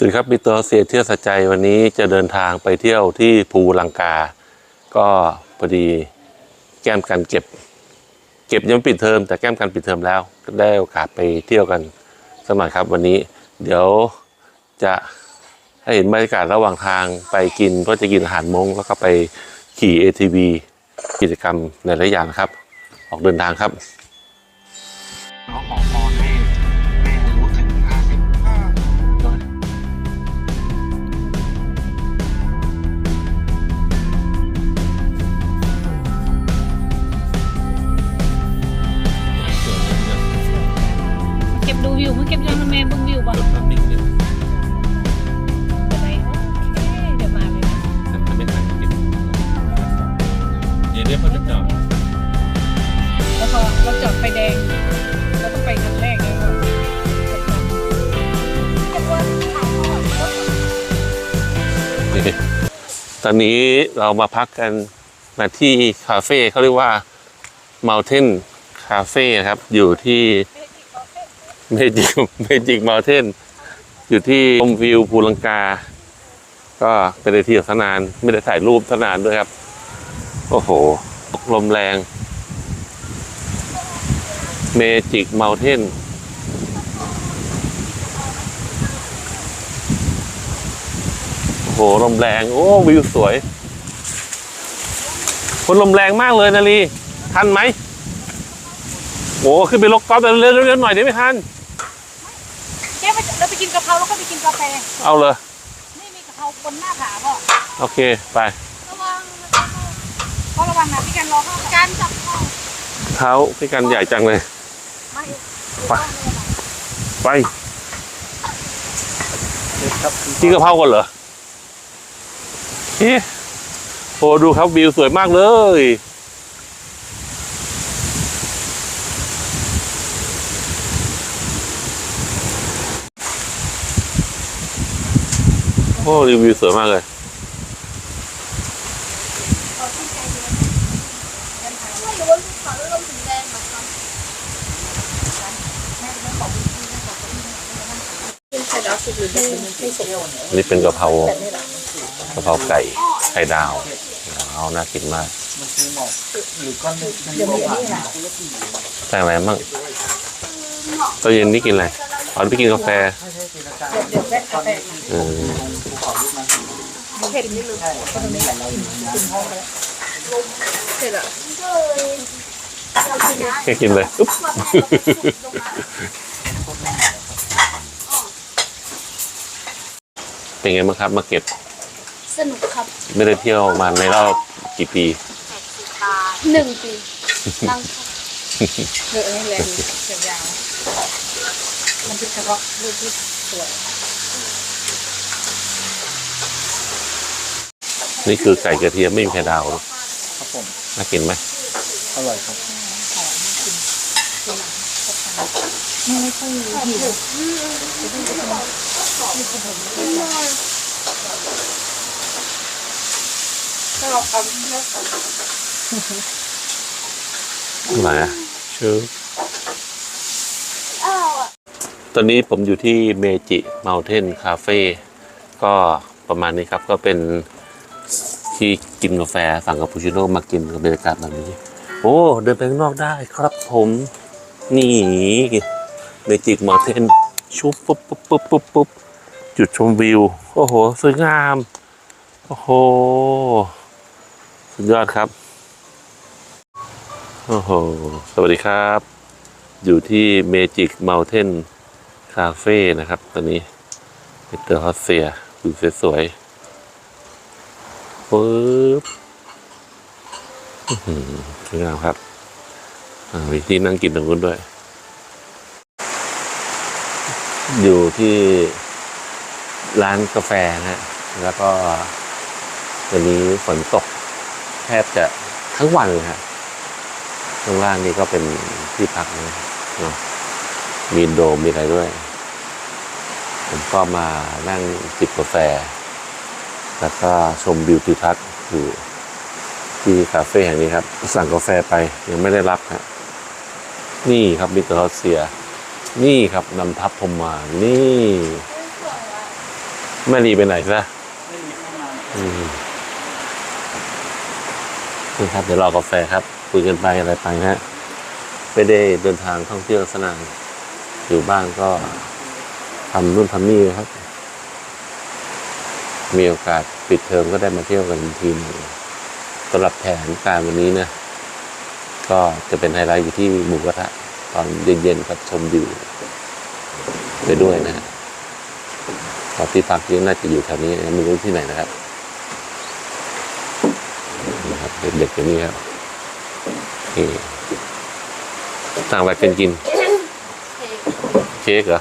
สวัสดีครับมิเตอร์เซียเที่ยวสัจใจวันนี้จะเดินทางไปเที่ยวที่ภูลังกา ก็พอดีแก้มกันเก็บ เก็บยังปิดเทอมแต่แก้มกันปิดเทอมแล้วก็ได้โอกาสไปเที่ยวกันสักหน่อยครับวันนี้ เดี๋ยวจะให้เห็นบรรยากาศระหว่างทางไปกินก็จะกินอาหารมงแล้วก็ไปขี่ ATV กิจกรรมในหลายอย่างครับ ออกเดินทางครับ มาเก็บยังแม่เบิ่งวิวบ่อะไรโอเคเดี๋ยวมาเลยนะเดี๋ยวเดี๋ยวเขาจะจอดแล้วพอเราจอดไฟแดงเราต้องไปคันแรกเลยว่าเก็บวันถ่ายทอดรถนี่ตอนนี้เรามาพักกันมาที่คาเฟ่เขาเรียกว่า Mountain Cafe นะครับ อยู่ที่ เมจิกเมจิก Mountain อยู่ที่ชมวิวภูลังกา ก็เป็นที่สนาน ไม่ได้ถ่ายรูปสนานด้วยครับ โอ้โห ลมแรง เมจิก Mountain โอ้โห ลมแรง โอ้ วิวสวย คนลมแรงมากเลยนาลี ทันไหมโอ้ขึ้นไปลกกอล์ฟเร็วๆเร็วๆหน่อยได้ไหมทัน เจ๊ไปเราไปกินกะเพราแล้ว ก็ไปกินกาแฟเอาเลยนี่มีกะเพราบนหน้าผาพ่อโอเคไประวังเพราะระวังนะพี่กันรอเข้าการจับเข้าเท้าพี่กันใหญ่จังเลย ไม่ไปไปครับกินกะเพราก่อนเหรอเอ๊ะโอ้ดูครับวิวสวยมากเลย อ้รีวิวสวยมากเลยนี่เป็นกะเพรากะเพราไก่ไข่ดาวเอาน่ากินมากมันคือหมอกหรือก้อนเนื้อที่เราผ่านแต่อะไรบ้างตอนเย็นนี่กินอะไรตอนไปกินกาแฟใช่ใช่จินตนาการต เผ็ดนิดนึงใช่ตอนนี้เราอยู่ในห้องแล้วเผ็ดอะก็เลยเรากินนะแค่กินเลยอุ๊บเป็นไงบ้างครับ มาเก็บ สนุกครับไม่ได้เที่ยวมาในรอบกี่ปีหนึ่งปีนั่งเดือดนี่แหละเสียยาวมันพิเฉพาะรูปที่สวย นี่คือไก่กระเทียมไม่มีไข่ดาวเนอะครับผมน่ากินไหมอร่อยครับถ้าเราทำเลือกกันไหนอะชื่ออ้าวอะตอนนี้ผมอยู่ที่เมจิเมลเทนคาเฟ่ก็ประมาณนี้ครับก็เป็น ที่กินกาแฟสั่งคาปูชิโน่มากินกับบรรยากาศแบบนี้ โอ้ เดินไปข้างนอกได้ครับผม นี่เมจิกเมลเทนชุบปุ๊บปุ๊บปุ๊บปุ๊บปุ๊บจุดชมวิว โอ้โห สวยงาม โอ้โห สุดยอดครับ โอ้โห สวัสดีครับ อยู่ที่ Magic Mountain Cafe นะครับ ตอนนี้มิสเตอร์ฮอสเซียอยู่สวยๆ ปึ๊บอื้อหือสวยงามครับอ่ามีที่นั่งกินตรงนู้นด้วย อยู่ที่ร้านกาแฟนะฮะแล้วก็วันนี้ฝนตก แทบจะทั้งวันเลยฮะข้างล่างนี่ก็เป็นที่พักนะเนาะมีโดมมีอะไรด้วย ผมก็มานั่งจิบกาแฟ แล้วก็ชมวิวทิวทัศน์อยู่ที่คาเฟ่แห่งนี้ครับ สั่งกาแฟไปยังไม่ได้รับฮะนี่ครับมิสเตอร์รัสเซีย นี่ครับนำทัพผมมานี่แม่ลีไปไหนซะไม่มีเข้ามาอืมนี่ครับเดี๋ยวรอกาแฟครับคุยกันไปอะไรไปนะฮะไม่ได้เดินทางท่องเที่ยวสนานอยู่บ้านก็ทำนู่นทำนี่ครับ มีโอกาสปิดเทอมก็ได้มาเที่ยวกันทีมงสำหรับแผนการวันนี้นะ ก็จะเป็นไฮไลท์อยู่ที่หมูกระทะตอนเย็นๆครับชมวิวไปด้วยนะฮะตอนที่พักยังน่าจะอยู่แถวนี้นะไม่รู้ที่ไหนนะครับนะครับเด็กๆอย่างนี้ครับนี่สั่งอะไรกันกิน เค้กเหรอ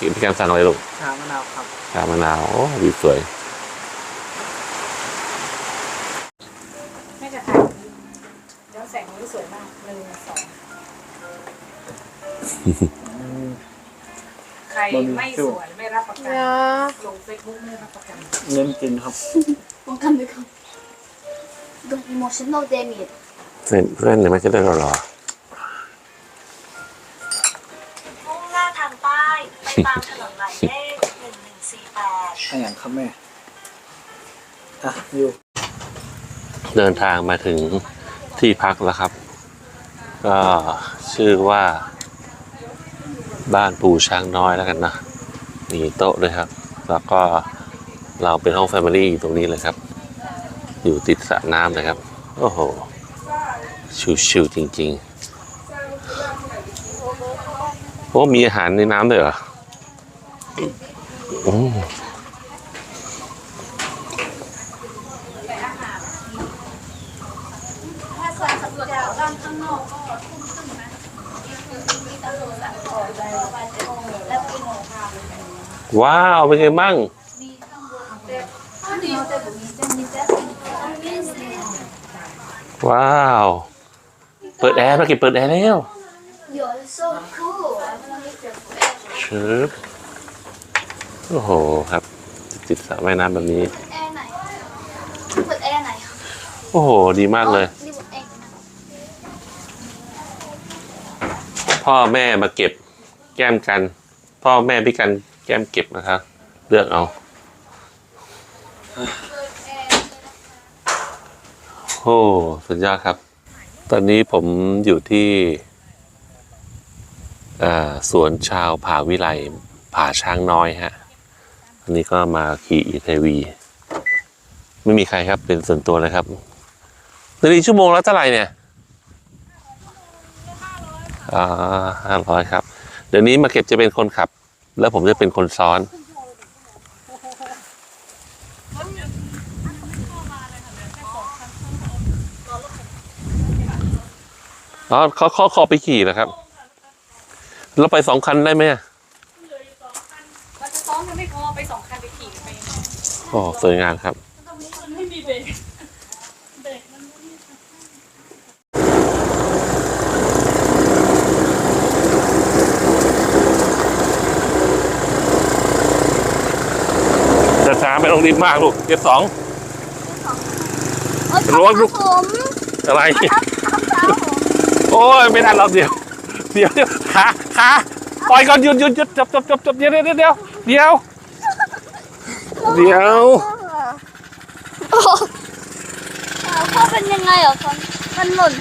กินพี่การสั่งอะไรลูกชามะนาวครับชามะนาวโอ้วิวสวยแม่จะถ่ายเดี๋ยวแสงนี้สวยมากหนึ่งสองใครไม่สวยไม่รับประกัน Ja. ลงเฟซบุ๊กไม่รับประกันเน้นกินครับ Man kan det kan. De måste nå det med. เส้นเส้นเนี่ยมันจะได้รอมุ่ง ตามถนนหมายเลขหนึ่งหนึ่งสี่แปดอะไรอย่างครับแม่ อะอยู่ๆเดินทางมาถึงที่พักแล้วครับ ก็ชื่อว่า บ้านปูช้างน้อยแล้วกันนะมีโต๊ะด้วยครับ แล้วก็เราเป็นห้องแฟมิลี่อยู่ตรงนี้เลยครับ อยู่ติดสระน้ำเลยครับ โอ้โห ชิวๆจริงๆโอ้มีอาหารในน้ำด้วยเหรอ โอ้ถ้าสารสำรวจด้านข้างนอกก็ทุ่มครึ่งนะมีตำรวจสั่งขอไปแล้วไปงงค่ะว้าวเป็นไงบ้างมีข้างบนแต่ข้างเดียวแต่ผมมีแต่มีแต่มีแต่ว้าว เปิดแอร์มาเก็บเปิดแอร์แล้ว You're so cool. ชึบ โอ้โหครับติดสระว่ายน้ำแบบนี้ แอร์ไหนเปิดแอร์ไหนโอ้โห ดีมากเลยนี่เปิดแอร์นะพ่อแม่มาเก็บแก้มกัน พ่อแม่พี่กันแก้มเก็บนะครับเลือกเอาโอ้สุดยอดครับ ตอนนี้ผมอยู่ที่อ่าสวนชาวผาวิไลผาช้างน้อยฮะอั นนี้ก็มาขี่อีเทวี ไม่มีใครครับเป็นส่วนตัวเลยครับตอนนี้ชั่วโมงแล้วเท่าไหร่เนี่ยอ่าห้าร้อยครับ เดี๋ยวนี้มาเก็บจะเป็นคนขับ แล้วผมจะเป็นคนซ้อนอ๋อเขาเขาขอไปขี่นะครับ เราไปสองคันได้ไหมอะเราจะ อมกันไม่พอไปสองคันไปขี่กันไปยังไงโอ้สวยงามครับมันไม่มีเบรกจะช้าไม่ต้องรีบมากลูกเก็บสองระวังลูก ผมอะไรครับผมโอ้ยไม่ทันเราเดี๋ยว เดี๋ยวเดี๋ยวขาขาปล่อยก่อนหยุดหยุดหยุดจบจบจบจบเดี๋ยวเดี๋ยวเดี๋ยว เดี๋ยว เดี๋ยวเดี๋ยวโอ้พ่อเป็นยังไงเหรอครับมันหล่น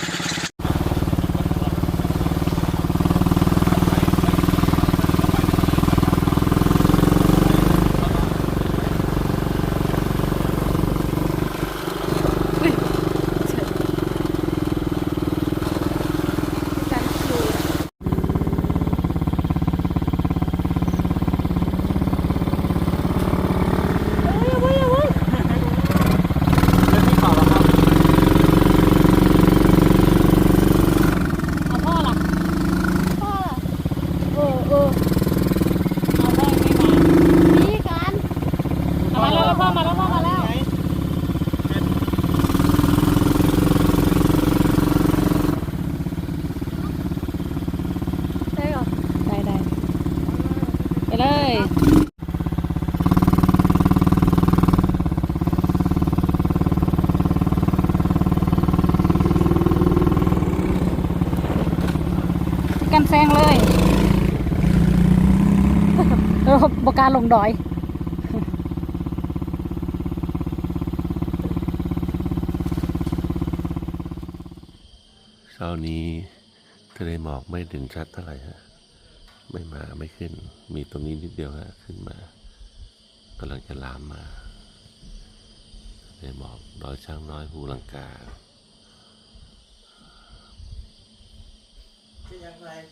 เลยกันแซงเลยเออบการลงดอยเช้านี้ทะเลหมอกไม่ถึงชัดเท่าไหร่ฮะ ไม่มาไม่ขึ้น มีตรงนี้นิดเดียวฮะขึ้นมากำลังจะลามมาทะเลหมอกดอยช้างน้อยภูลังกา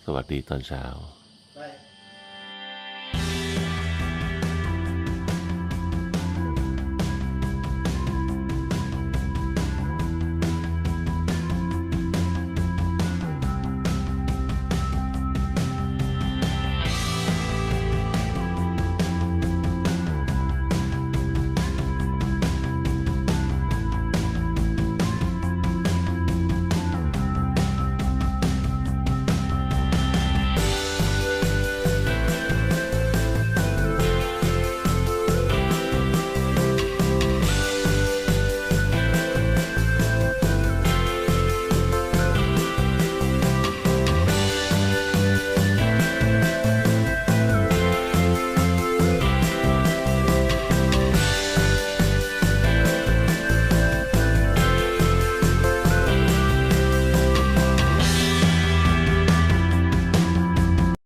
สวัสดีตอนเช้า Right.